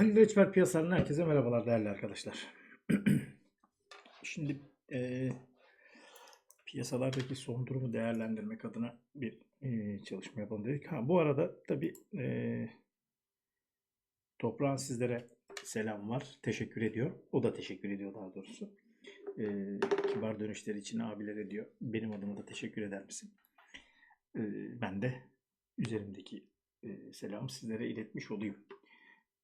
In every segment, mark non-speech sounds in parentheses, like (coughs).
Halil Reçber piyasalarından herkese merhabalar değerli arkadaşlar. (clears throat) Şimdi eee, piyasalardaki son durumu değerlendirmek adına bir eee, çalışma yapalım dedik. Ha, bu arada tabii eee toprağın sizlere selam var. Teşekkür ediyor. O da teşekkür ediyor daha doğrusu. Eee, kibar dönüşleri için abiler ediyor. Benim adıma da teşekkür eder misin? Eee, ben de üzerimdeki eee, selamı sizlere iletmiş olayım.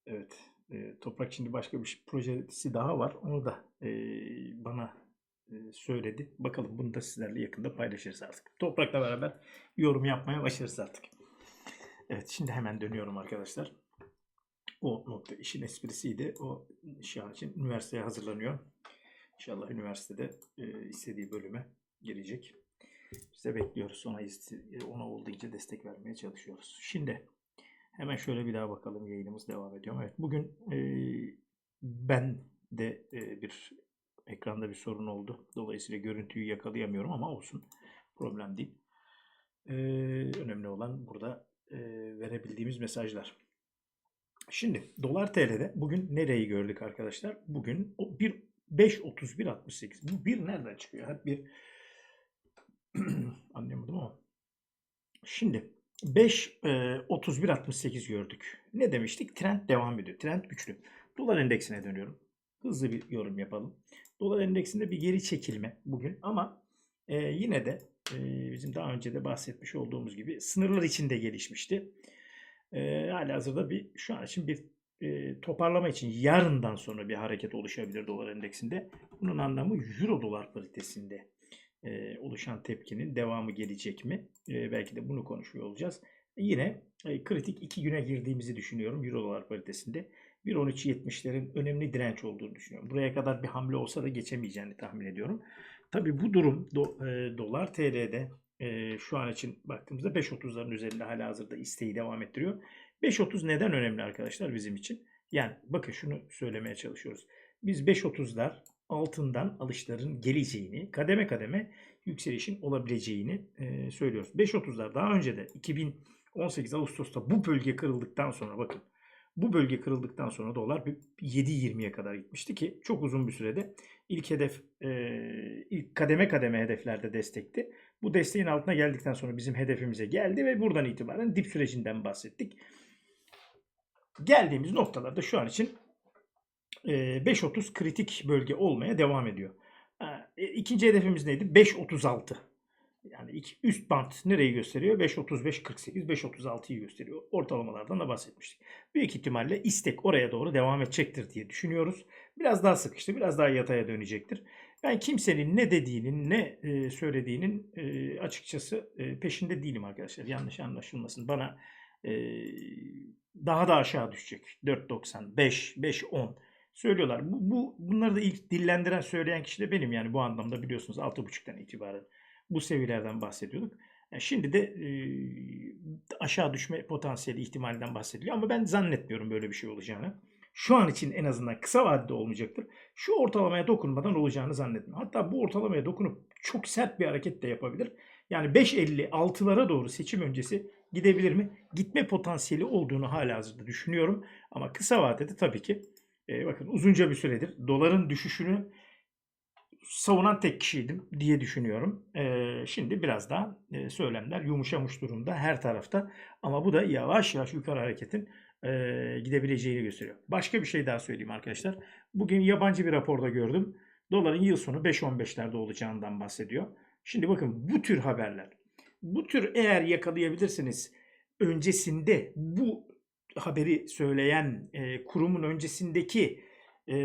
Evet. e, Toprak şimdi başka bir projesi daha var. Onu da e, bana e, söyledi. Bakalım bunu da sizlerle yakında paylaşırız artık. Toprak'la beraber yorum yapmaya başlarız artık. Evet şimdi hemen dönüyorum arkadaşlar. O nokta işin esprisiydi. O şu an için üniversiteye hazırlanıyor. İnşallah üniversitede e, istediği bölüme girecek. Biz de bekliyoruz. Ona, ona olduğunca destek vermeye çalışıyoruz. Şimdi Hemen şöyle bir daha bakalım yayınımız devam ediyor. Evet bugün e, ben de e, bir ekranda bir sorun oldu. Dolayısıyla görüntüyü yakalayamıyorum ama olsun. Problem değil. E, önemli olan burada e, verebildiğimiz mesajlar. Şimdi dolar TL'de bugün nereyi gördük arkadaşlar? Bugün bir 5.31.68. Bu bir nereden çıkıyor? Hep bir (clears throat) anlayamadım ama. Şimdi 5 e, 31 68 gördük. Ne demiştik? Trend devam ediyor. Trend güçlü. Dolar endeksine dönüyorum. Hızlı bir yorum yapalım. Dolar endeksinde bir geri çekilme bugün ama e, yine de e, bizim daha önce de bahsetmiş olduğumuz gibi sınırlar içinde gelişmişti. E, halihazırda bir şu an için bir e, toparlama için yarından sonra bir hareket oluşabilir dolar endeksinde. Bunun anlamı euro dolar paritesinde e, oluşan tepkinin devamı gelecek mi? E, belki de bunu konuşuyor olacağız. Yine e, kritik iki güne girdiğimizi düşünüyorum Euro dolar paritesinde. 1.13.70'lerin önemli direnç olduğunu düşünüyorum. Buraya kadar bir hamle olsa da geçemeyeceğini tahmin ediyorum. Tabi bu durum do, e, dolar TL'de e, şu an için baktığımızda 5.30'ların üzerinde hala hazırda isteği devam ettiriyor. 5.30 neden önemli arkadaşlar bizim için? Yani bakın şunu söylemeye çalışıyoruz. Biz 5.30'lar altından alışların geleceğini, kademe kademe yükselişin olabileceğini e, söylüyoruz. 5.30'lar daha önce de 2018 Ağustos'ta bu bölge kırıldıktan sonra bakın bu bölge kırıldıktan sonra dolar bir 7.20'ye kadar gitmişti ki çok uzun bir sürede ilk hedef e, ilk kademe kademe hedeflerde destekti. Bu desteğin altına geldikten sonra bizim hedefimize geldi ve buradan itibaren dip sürecinden bahsettik. Geldiğimiz noktalarda şu an için 5.30 kritik bölge olmaya devam ediyor. E, İkinci hedefimiz neydi? 5.36. Yani üst bant nereyi gösteriyor? 5.35, 48, 5.36'yı gösteriyor. Ortalamalardan da bahsetmiştik. Büyük ihtimalle istek oraya doğru devam edecektir diye düşünüyoruz. Biraz daha sıkıştı, biraz daha yataya dönecektir. Ben kimsenin ne dediğinin, ne söylediğinin açıkçası peşinde değilim arkadaşlar. Yanlış anlaşılmasın. Bana daha da aşağı düşecek. 4.90, 5, 5.10 söylüyorlar. Bu, bu bunları da ilk dillendiren, söyleyen kişi de benim yani bu anlamda biliyorsunuz 6.5'tan itibaren bu seviyelerden bahsediyorduk. Yani şimdi de e, aşağı düşme potansiyeli ihtimalinden bahsediliyor ama ben zannetmiyorum böyle bir şey olacağını. Şu an için en azından kısa vadede olmayacaktır. Şu ortalamaya dokunmadan olacağını zannetmiyorum. Hatta bu ortalamaya dokunup çok sert bir hareket de yapabilir. Yani 5.56'lara doğru seçim öncesi gidebilir mi? Gitme potansiyeli olduğunu hala hazırda düşünüyorum. Ama kısa vadede tabii ki e, bakın uzunca bir süredir doların düşüşünü savunan tek kişiydim diye düşünüyorum. E, şimdi biraz daha e, söylemler yumuşamış durumda her tarafta. Ama bu da yavaş yavaş yukarı hareketin e, gidebileceğini gösteriyor. Başka bir şey daha söyleyeyim arkadaşlar. Bugün yabancı bir raporda gördüm. Doların yıl sonu 5.15'lerde olacağından bahsediyor. Şimdi bakın bu tür haberler. Bu tür eğer yakalayabilirsiniz öncesinde bu haberi söyleyen e, kurumun öncesindeki e,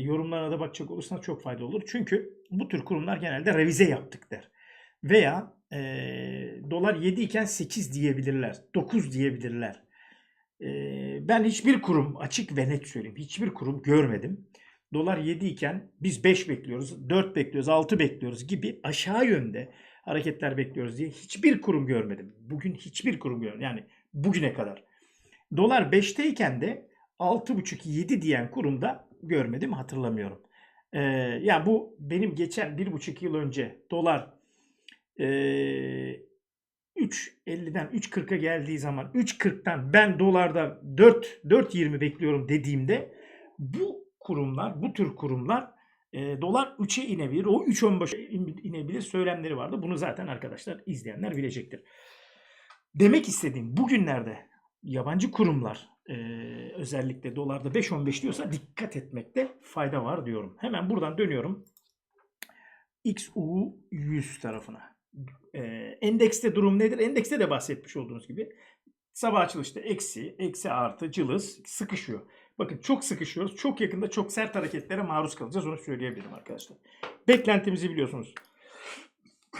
yorumlara da bakacak olursanız çok faydalı olur. Çünkü bu tür kurumlar genelde revize yaptık der. Veya e, dolar 7 iken 8 diyebilirler, 9 diyebilirler. E, ben hiçbir kurum açık ve net söyleyeyim hiçbir kurum görmedim. Dolar 7 iken biz 5 bekliyoruz, 4 bekliyoruz, 6 bekliyoruz gibi aşağı yönde hareketler bekliyoruz diye hiçbir kurum görmedim. Bugün hiçbir kurum görmedim. Yani bugüne kadar. Dolar 5'teyken de 6,5-7 diyen kurumda görmedim hatırlamıyorum. Ee, yani bu benim geçen 1,5 yıl önce dolar e, 3.50'den 3.40'a geldiği zaman 3.40'tan ben dolarda 4 4.20 bekliyorum dediğimde bu kurumlar, bu tür kurumlar e, dolar 3'e inebilir. O 3.15'e in- inebilir söylemleri vardı. Bunu zaten arkadaşlar izleyenler bilecektir. Demek istediğim bugünlerde yabancı kurumlar e, özellikle dolarda 5.15 diyorsa dikkat etmekte fayda var diyorum. Hemen buradan dönüyorum. XU 100 tarafına. E, endekste durum nedir? Endekste de bahsetmiş olduğunuz gibi sabah açılışta eksi, eksi artı, cılız sıkışıyor. Bakın çok sıkışıyoruz. Çok yakında çok sert hareketlere maruz kalacağız. Onu söyleyebilirim arkadaşlar. Beklentimizi biliyorsunuz.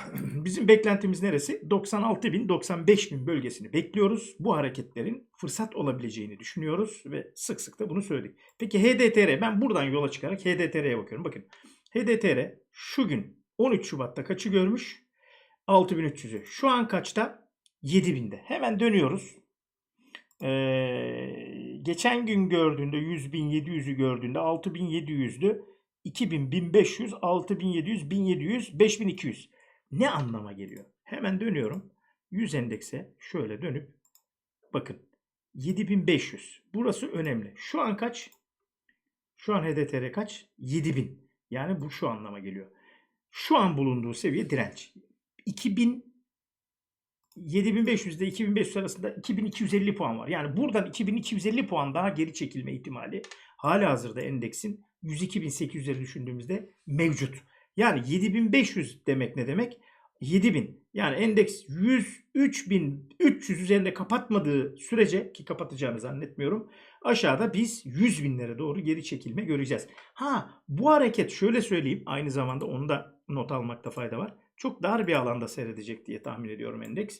(clears throat) Bizim beklentimiz neresi? 96 bin, 95 bin bölgesini bekliyoruz. Bu hareketlerin fırsat olabileceğini düşünüyoruz ve sık sık da bunu söyledik. Peki HDTR, ben buradan yola çıkarak HDTR'ye bakıyorum. Bakın HDTR şu gün 13 Şubat'ta kaçı görmüş? 6300'ü. Şu an kaçta? 7000'de. Hemen dönüyoruz. Ee, geçen gün gördüğünde 100 bin 700'ü gördüğünde 6700'dü. 2000, 1500, 6700, 1700, 5200. Ne anlama geliyor? Hemen dönüyorum. 100 endekse şöyle dönüp bakın 7500. Burası önemli. Şu an kaç? Şu an HDTR kaç? 7000. Yani bu şu anlama geliyor. Şu an bulunduğu seviye direnç. 2000 7500 ile 2500 arasında 2250 puan var. Yani buradan 2250 puan daha geri çekilme ihtimali hala hazırda endeksin 102.800'leri düşündüğümüzde mevcut. Yani 7500 demek ne demek? 7000. Yani endeks 103.300 üzerinde kapatmadığı sürece ki kapatacağını zannetmiyorum. Aşağıda biz 100 binlere doğru geri çekilme göreceğiz. Ha bu hareket şöyle söyleyeyim aynı zamanda onu da not almakta fayda var. Çok dar bir alanda seyredecek diye tahmin ediyorum endeks.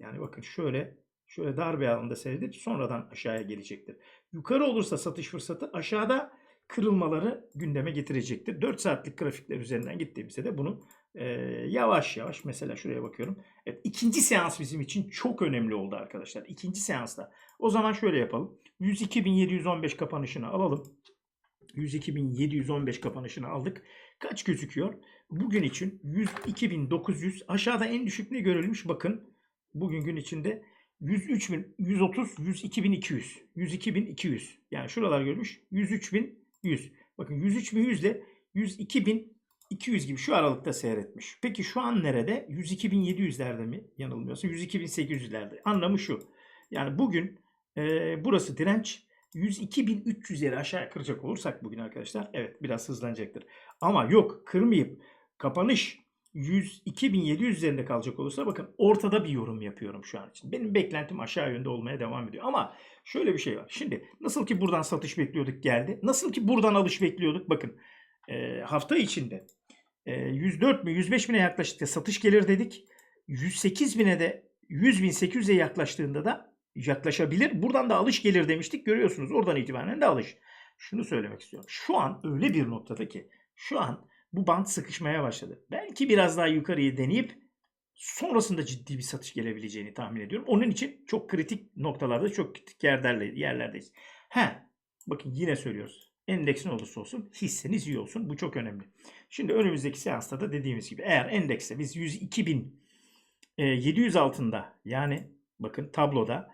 Yani bakın şöyle şöyle dar bir alanda seyredip sonradan aşağıya gelecektir. Yukarı olursa satış fırsatı aşağıda kırılmaları gündeme getirecektir. 4 saatlik grafikler üzerinden gittiğimizde de bunu e, yavaş yavaş mesela şuraya bakıyorum. Evet, ikinci seans bizim için çok önemli oldu arkadaşlar. İkinci seansta. O zaman şöyle yapalım. 102.715 kapanışını alalım. 102.715 kapanışını aldık. Kaç gözüküyor? Bugün için 102.900 aşağıda en düşük ne görülmüş? Bakın bugün gün içinde 103.000, 130, 102.200, 102.200. Yani şuralar görmüş. 103.100. Bakın 103.100 ile 102.200 gibi şu aralıkta seyretmiş. Peki şu an nerede? 102.700'lerde mi yanılmıyorsa? 102.800'lerde. Anlamı şu. Yani bugün e, burası direnç. 102.300'leri aşağıya kıracak olursak bugün arkadaşlar evet biraz hızlanacaktır. Ama yok kırmayıp kapanış 102.700 üzerinde kalacak olursa bakın ortada bir yorum yapıyorum şu an için. Benim beklentim aşağı yönde olmaya devam ediyor. Ama şöyle bir şey var. Şimdi nasıl ki buradan satış bekliyorduk geldi. Nasıl ki buradan alış bekliyorduk bakın. E, hafta içinde e, 104 mü 105 bine yaklaştıkça satış gelir dedik. 108 bine de 100 bin 800'e yaklaştığında da yaklaşabilir. Buradan da alış gelir demiştik. Görüyorsunuz oradan itibaren de alış. Şunu söylemek istiyorum. Şu an öyle bir noktada ki şu an bu band sıkışmaya başladı. Belki biraz daha yukarıyı deneyip sonrasında ciddi bir satış gelebileceğini tahmin ediyorum. Onun için çok kritik noktalarda, çok kritik yerlerle, yerlerdeyiz. He, bakın yine söylüyoruz. Endeks ne olursa olsun hisseniz iyi olsun. Bu çok önemli. Şimdi önümüzdeki seansta da dediğimiz gibi eğer endekse biz 102.700 altında yani bakın tabloda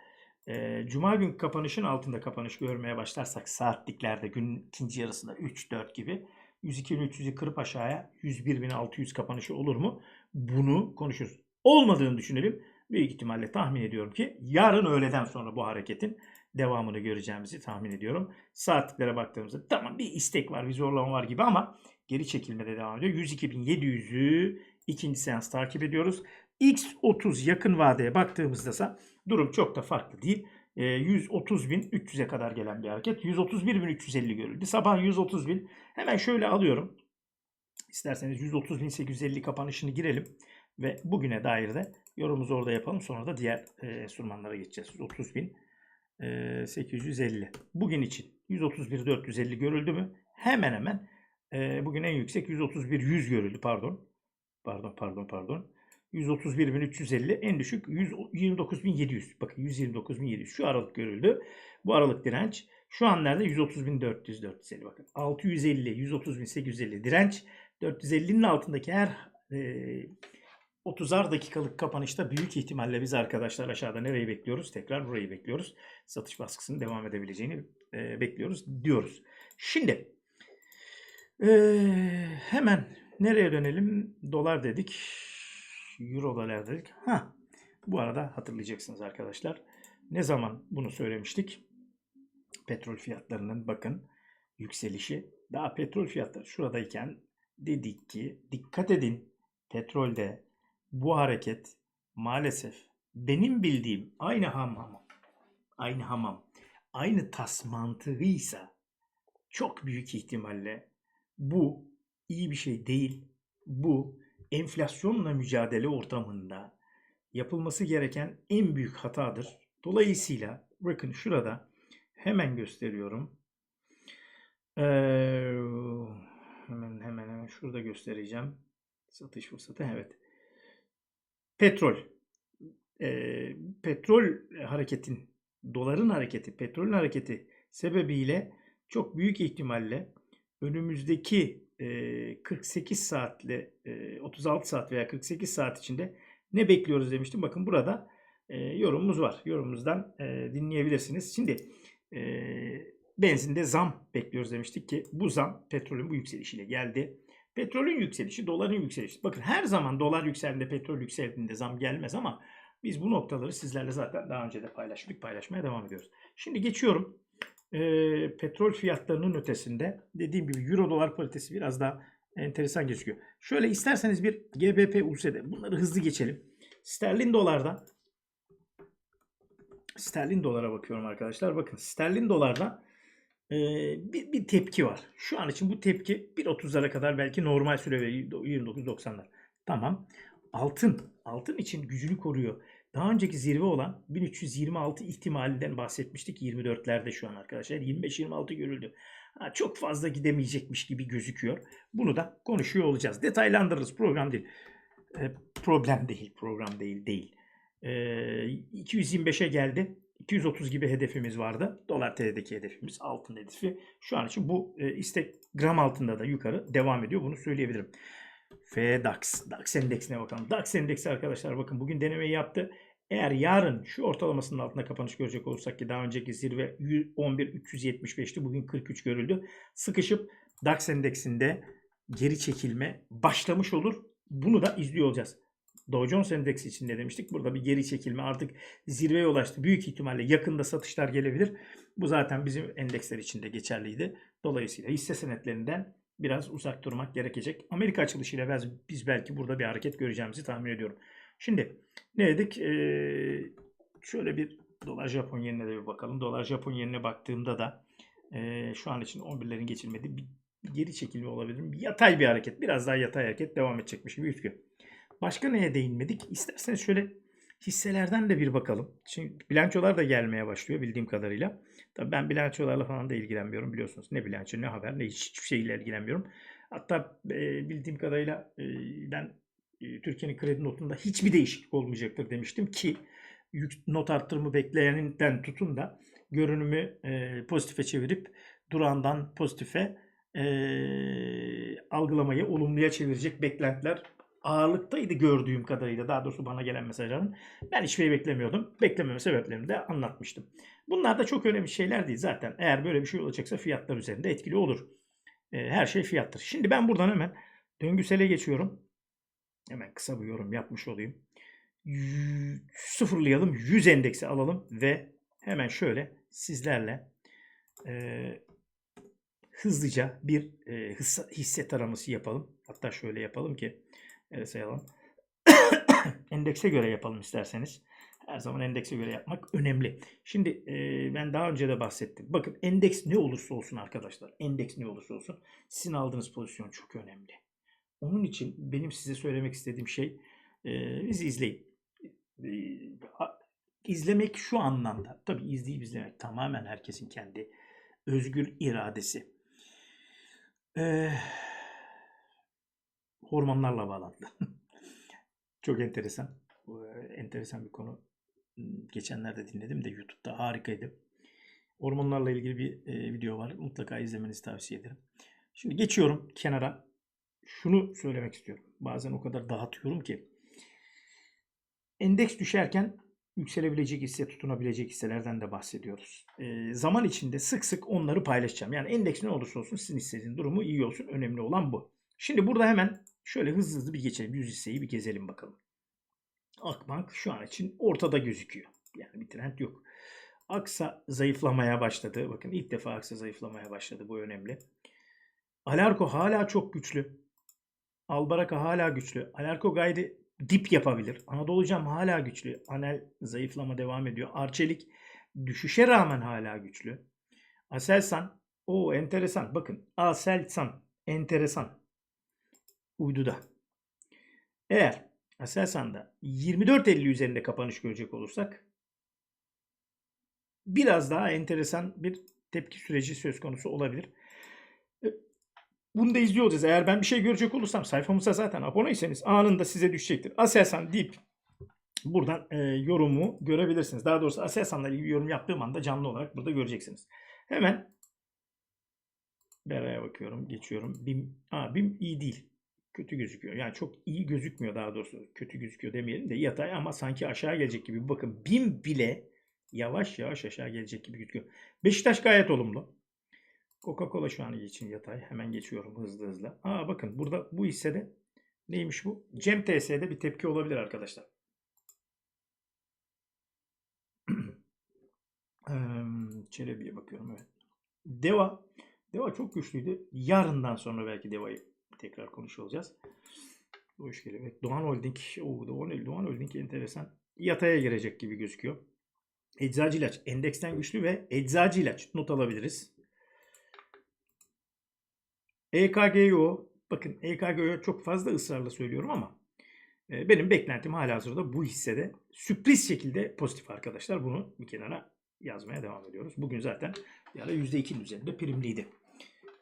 e, Cuma gün kapanışın altında kapanış görmeye başlarsak saatliklerde gün ikinci yarısında 3-4 gibi 102.300'ü kırıp aşağıya 101.600 kapanışı olur mu? Bunu konuşuruz. Olmadığını düşünelim. Büyük ihtimalle tahmin ediyorum ki yarın öğleden sonra bu hareketin devamını göreceğimizi tahmin ediyorum. Saatliklere baktığımızda tamam bir istek var, bir zorlama var gibi ama geri çekilmede devam ediyor. 102.700'ü ikinci seans takip ediyoruz. X30 yakın vadeye baktığımızda ise durum çok da farklı değil. 130.300'e kadar gelen bir hareket. 131.350 görüldü. Sabah 130.000. Hemen şöyle alıyorum. İsterseniz 130.850 kapanışını girelim. Ve bugüne dair de yorumumuzu orada yapalım. Sonra da diğer e, surmanlara geçeceğiz. 130.850. Bugün için 131.450 görüldü mü? Hemen hemen e, bugün en yüksek 131.100 görüldü. Pardon. Pardon pardon pardon. 131.350 en düşük 129.700. Bakın 129.700 şu aralık görüldü. Bu aralık direnç. Şu an nerede? 130.400 450 bakın. 650 130.850 direnç. 450'nin altındaki her e, 30'ar dakikalık kapanışta büyük ihtimalle biz arkadaşlar aşağıda nereyi bekliyoruz? Tekrar burayı bekliyoruz. Satış baskısının devam edebileceğini e, bekliyoruz diyoruz. Şimdi e, hemen nereye dönelim? Dolar dedik. Euro dolar. Ha, bu arada hatırlayacaksınız arkadaşlar. Ne zaman bunu söylemiştik? Petrol fiyatlarının bakın yükselişi. Daha petrol fiyatları şuradayken dedik ki dikkat edin petrolde bu hareket maalesef benim bildiğim aynı hamam, aynı hamam, aynı tas mantığıysa çok büyük ihtimalle bu iyi bir şey değil. Bu enflasyonla mücadele ortamında yapılması gereken en büyük hatadır. Dolayısıyla bakın şurada hemen gösteriyorum. Ee, hemen hemen hemen şurada göstereceğim. Satış fırsatı evet. Petrol. Ee, petrol hareketin, doların hareketi, petrolün hareketi sebebiyle çok büyük ihtimalle önümüzdeki 48 saatle e, 36 saat veya 48 saat içinde ne bekliyoruz demiştim. Bakın burada yorumumuz var. Yorumumuzdan dinleyebilirsiniz. Şimdi benzinde zam bekliyoruz demiştik ki bu zam petrolün bu yükselişiyle geldi. Petrolün yükselişi, doların yükselişi. Bakın her zaman dolar yükseldiğinde, petrol yükseldiğinde zam gelmez ama biz bu noktaları sizlerle zaten daha önce de paylaştık, paylaşmaya devam ediyoruz. Şimdi geçiyorum. E, petrol fiyatlarının ötesinde dediğim gibi euro dolar paritesi biraz daha enteresan gözüküyor. Şöyle isterseniz bir GBP USD bunları hızlı geçelim. Sterlin dolarda sterlin dolara bakıyorum arkadaşlar. Bakın sterlin dolarda e, bir, bir tepki var. Şu an için bu tepki 1.30'lara kadar belki normal süre ve 29.90'lar. Tamam. Altın. Altın için gücünü koruyor. Daha önceki zirve olan 1326 ihtimalinden bahsetmiştik 24'lerde şu an arkadaşlar. 25-26 görüldü. Ha, çok fazla gidemeyecekmiş gibi gözüküyor. Bunu da konuşuyor olacağız. Detaylandırırız. Program değil. E, problem değil. Program değil. Değil. E, 225'e geldi. 230 gibi hedefimiz vardı. Dolar TL'deki hedefimiz altın hedefi. Şu an için bu e, istek gram altında da yukarı devam ediyor. Bunu söyleyebilirim. FDAX. DAX endeksine bakalım. DAX endeksi arkadaşlar bakın bugün denemeyi yaptı. Eğer yarın şu ortalamasının altında kapanış görecek olursak ki daha önceki zirve 11.375'ti. Bugün 43 görüldü. Sıkışıp DAX endeksinde geri çekilme başlamış olur. Bunu da izliyor olacağız. Dow Jones Endeksi için de demiştik. Burada bir geri çekilme artık zirveye ulaştı. Büyük ihtimalle yakında satışlar gelebilir. Bu zaten bizim endeksler için de geçerliydi. Dolayısıyla hisse senetlerinden biraz uzak durmak gerekecek. Amerika açılışıyla biz belki burada bir hareket göreceğimizi tahmin ediyorum. Şimdi ne dedik? Ee, şöyle bir dolar Japon yenine de bir bakalım. Dolar Japon yenine baktığımda da e, şu an için 11'lerin geçilmediği bir geri çekilme olabilir. Bir yatay bir hareket. Biraz daha yatay hareket devam edecekmiş gibi gözüküyor. Başka neye değinmedik? İsterseniz şöyle hisselerden de bir bakalım. Şimdi bilançolar da gelmeye başlıyor bildiğim kadarıyla. Tabii ben bilançolarla falan da ilgilenmiyorum biliyorsunuz. Ne bilanço ne haber ne hiç, hiçbir şeyle ilgilenmiyorum. Hatta e, bildiğim kadarıyla e, ben Türkiye'nin kredi notunda hiçbir değişiklik olmayacaktır demiştim ki not arttırımı bekleyeninden tutun da görünümü e, pozitife çevirip durandan pozitife e, algılamayı olumluya çevirecek beklentiler ağırlıktaydı gördüğüm kadarıyla. Daha doğrusu bana gelen mesajların. Ben hiçbir şey beklemiyordum. Beklememe sebeplerini de anlatmıştım. Bunlar da çok önemli şeyler değil zaten. Eğer böyle bir şey olacaksa fiyatlar üzerinde etkili olur. Her şey fiyattır. Şimdi ben buradan hemen döngüsele geçiyorum. Hemen kısa bir yorum yapmış olayım. Sıfırlayalım. 100 endeksi alalım ve hemen şöyle sizlerle e, hızlıca bir e, hisse taraması yapalım. Hatta şöyle yapalım ki Evet sayalım. (coughs) endekse göre yapalım isterseniz. Her zaman endekse göre yapmak önemli. Şimdi e, ben daha önce de bahsettim. Bakın endeks ne olursa olsun arkadaşlar. Endeks ne olursa olsun sizin aldığınız pozisyon çok önemli. Onun için benim size söylemek istediğim şey e, bizi izleyin. E, izlemek şu anlamda. Tabii izleyip izlemek tamamen herkesin kendi özgür iradesi. Eee hormonlarla bağlantılı. (laughs) Çok enteresan. Enteresan bir konu. Geçenlerde dinledim de YouTube'da harikaydı. Hormonlarla ilgili bir e, video var. Mutlaka izlemenizi tavsiye ederim. Şimdi geçiyorum kenara. Şunu söylemek istiyorum. Bazen o kadar dağıtıyorum ki. endeks düşerken yükselebilecek hisse, tutunabilecek hisselerden de bahsediyoruz. Ee, zaman içinde sık sık onları paylaşacağım. Yani endeks ne olursa olsun sizin hissenizin durumu iyi olsun. Önemli olan bu. Şimdi burada hemen şöyle hızlı hızlı bir geçelim. 100 hisseyi bir gezelim bakalım. Akbank şu an için ortada gözüküyor. Yani bir trend yok. Aksa zayıflamaya başladı. Bakın ilk defa Aksa zayıflamaya başladı. Bu önemli. Alarko hala çok güçlü. Albaraka hala güçlü. Alarko gayri dip yapabilir. Anadolu Cam hala güçlü. Anel zayıflama devam ediyor. Arçelik düşüşe rağmen hala güçlü. Aselsan o enteresan. Bakın Aselsan enteresan. Uyduda. Eğer Aselsan'da 24.50 üzerinde kapanış görecek olursak biraz daha enteresan bir tepki süreci söz konusu olabilir. Bunu da izliyor olacağız. Eğer ben bir şey görecek olursam sayfamıza zaten aboneyseniz anında size düşecektir. Aselsan deyip buradan e, yorumu görebilirsiniz. Daha doğrusu Aselsan'la ilgili yorum yaptığım anda canlı olarak burada göreceksiniz. Hemen Bera'ya bakıyorum. Geçiyorum. BİM, aa, BİM iyi değil. Kötü gözüküyor. Yani çok iyi gözükmüyor daha doğrusu. Kötü gözüküyor demeyelim de yatay ama sanki aşağı gelecek gibi. Bakın BİM bile yavaş yavaş aşağı gelecek gibi gözüküyor. Beşiktaş gayet olumlu. Coca-Cola şu an için yatay. Hemen geçiyorum hızlı hızlı. Aa bakın burada bu hissede neymiş bu? Cem TS'de bir tepki olabilir arkadaşlar. (clears throat) Çelebi'ye bakıyorum evet. Deva. Deva çok güçlüydü. Yarından sonra belki Deva'yı tekrar konuşuyor olacağız. Hoş geldin. Evet, Doğan Holding. Oo, Doğan, Doğan Holding enteresan. Yataya girecek gibi gözüküyor. Eczacı ilaç endeksten güçlü ve eczacı ilaç not alabiliriz. EKGO bakın EKGO çok fazla ısrarla söylüyorum ama e, benim beklentim halihazırda bu hissede sürpriz şekilde pozitif arkadaşlar. Bunu bir kenara yazmaya devam ediyoruz. Bugün zaten yani %2'nin üzerinde primliydi.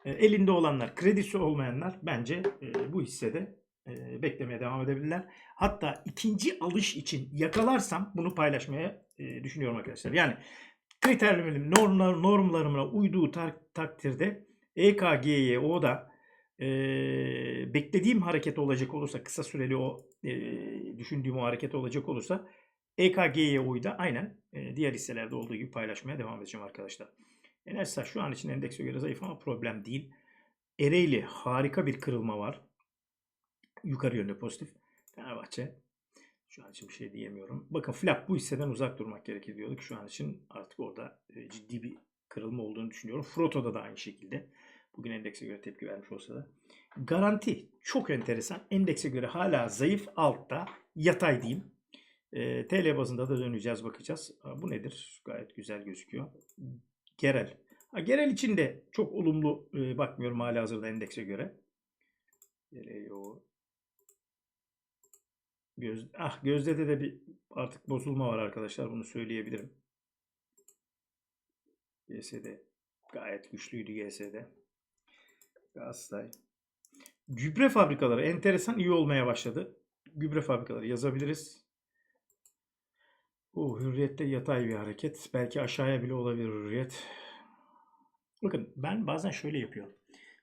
E, elinde olanlar, kredisi olmayanlar bence e, bu hissede e, beklemeye devam edebilirler. Hatta ikinci alış için yakalarsam bunu paylaşmaya e, düşünüyorum arkadaşlar. Yani kriterlerim normlar, normlarıma uyduğu tar- takdirde EKG'ye o da e, beklediğim hareket olacak olursa kısa süreli o e, düşündüğüm o hareket olacak olursa EKG'ye uyda aynen e, diğer hisselerde olduğu gibi paylaşmaya devam edeceğim arkadaşlar. Enerjisa şu an için endekse göre zayıf ama problem değil. Ereğli harika bir kırılma var. Yukarı yönde pozitif. Fenerbahçe şu an için bir şey diyemiyorum. Bakın flap bu hisseden uzak durmak gerekir diyorduk. Şu an için artık orada ciddi bir kırılma olduğunu düşünüyorum. Froto'da da aynı şekilde. Bugün endekse göre tepki vermiş olsa da. Garanti çok enteresan. Endekse göre hala zayıf altta. Yatay diyeyim. E, TL bazında da döneceğiz bakacağız. Aa, bu nedir? Gayet güzel gözüküyor. Gerel. Ha, Gerel için de çok olumlu e, bakmıyorum hala hazırda endekse göre. Geliyor. Göz, ah Gözde'de de bir artık bozulma var arkadaşlar. Bunu söyleyebilirim. GS'de gayet güçlüydü GS'de. Galatasaray. Gübre fabrikaları enteresan iyi olmaya başladı. Gübre fabrikaları yazabiliriz. Bu hürriyette yatay bir hareket. Belki aşağıya bile olabilir hürriyet. Bakın ben bazen şöyle yapıyorum.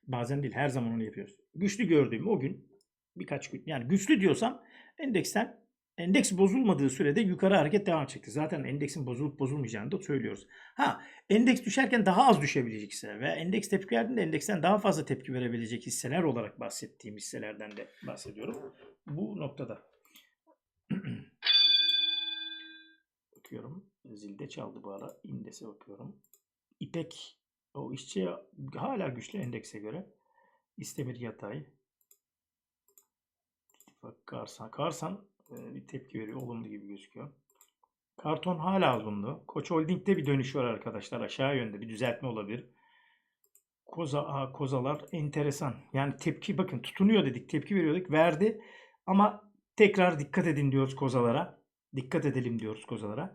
Bazen değil her zaman onu yapıyoruz. Güçlü gördüğüm o gün birkaç gün yani güçlü diyorsam endeksten endeks bozulmadığı sürede yukarı hareket devam edecektir. Zaten endeksin bozulup bozulmayacağını da söylüyoruz. Ha endeks düşerken daha az düşebilecek hisseler veya endeks tepki verdiğinde endeksten daha fazla tepki verebilecek hisseler olarak bahsettiğim hisselerden de bahsediyorum. Bu noktada. (clears throat) bakıyorum. Zilde çaldı bu ara. İndese bakıyorum. İpek o işçi hala güçlü endekse göre. İstemir yatay. Bak Karsan. Karsan bir tepki veriyor. Olumlu gibi gözüküyor. Karton hala olumlu. Koç Holding'de bir dönüş var arkadaşlar. Aşağı yönde bir düzeltme olabilir. Koza, aa, kozalar enteresan. Yani tepki bakın tutunuyor dedik. Tepki veriyorduk. Verdi. Ama tekrar dikkat edin diyoruz kozalara. Dikkat edelim diyoruz kozalara.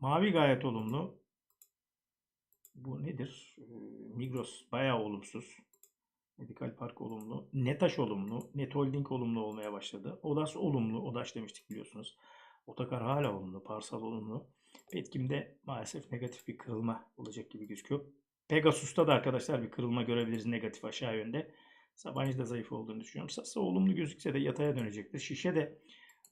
Mavi gayet olumlu. Bu nedir? Ee, Migros bayağı olumsuz. Medikal Park olumlu. Netaş olumlu. Net Holding olumlu olmaya başladı. Odas olumlu. Odaş demiştik biliyorsunuz. Otakar hala olumlu. Parsal olumlu. Petkim'de maalesef negatif bir kırılma olacak gibi gözüküyor. Pegasus'ta da arkadaşlar bir kırılma görebiliriz negatif aşağı yönde. Sabancı'da zayıf olduğunu düşünüyorum. Sasa olumlu gözükse de yataya dönecektir. Şişe de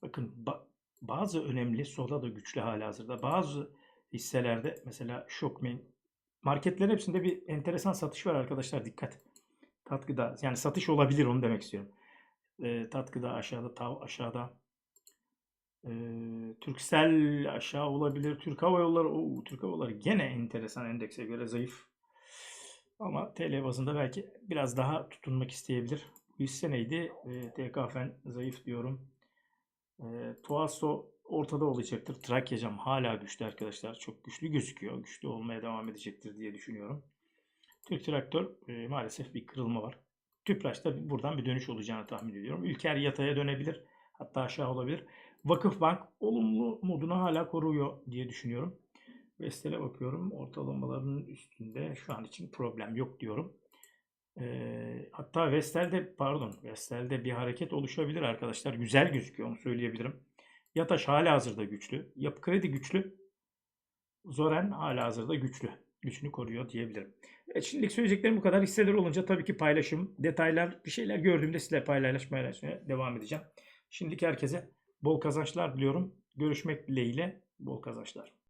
bakın ba- bazı önemli Soda da güçlü halihazırda. Bazı hisselerde mesela Şokmen marketlerin hepsinde bir enteresan satış var arkadaşlar dikkat. Tat gıda yani satış olabilir onu demek istiyorum. E, tat gıda aşağıda, tav aşağıda. E, Türksel aşağı olabilir. Türk Hava Yolları, oo, Türk Hava Yolları gene enteresan endekse göre zayıf. Ama TL bazında belki biraz daha tutunmak isteyebilir. Bu hisse neydi? E, TKF'n zayıf diyorum. E, Tuaso ortada olacaktır. Trakyacam hala güçlü arkadaşlar. Çok güçlü gözüküyor. Güçlü olmaya devam edecektir diye düşünüyorum. Türk Traktör e, maalesef bir kırılma var. Tüpraş'ta buradan bir dönüş olacağını tahmin ediyorum. Ülker yataya dönebilir. Hatta aşağı olabilir. Vakıfbank olumlu modunu hala koruyor diye düşünüyorum. Vestel'e bakıyorum. Ortalamaların üstünde şu an için problem yok diyorum. Ee, hatta Vestel'de pardon Vestel'de bir hareket oluşabilir arkadaşlar. Güzel gözüküyor onu söyleyebilirim. Yataş hala hazırda güçlü. Yapı Kredi güçlü. Zoren hala hazırda güçlü. Güçünü koruyor diyebilirim. Evet, şimdilik söyleyeceklerim bu kadar. Hisseler olunca tabii ki paylaşım, detaylar, bir şeyler gördüğümde sizle paylaşmaya devam edeceğim. Şimdilik herkese bol kazançlar diliyorum. Görüşmek dileğiyle bol kazançlar.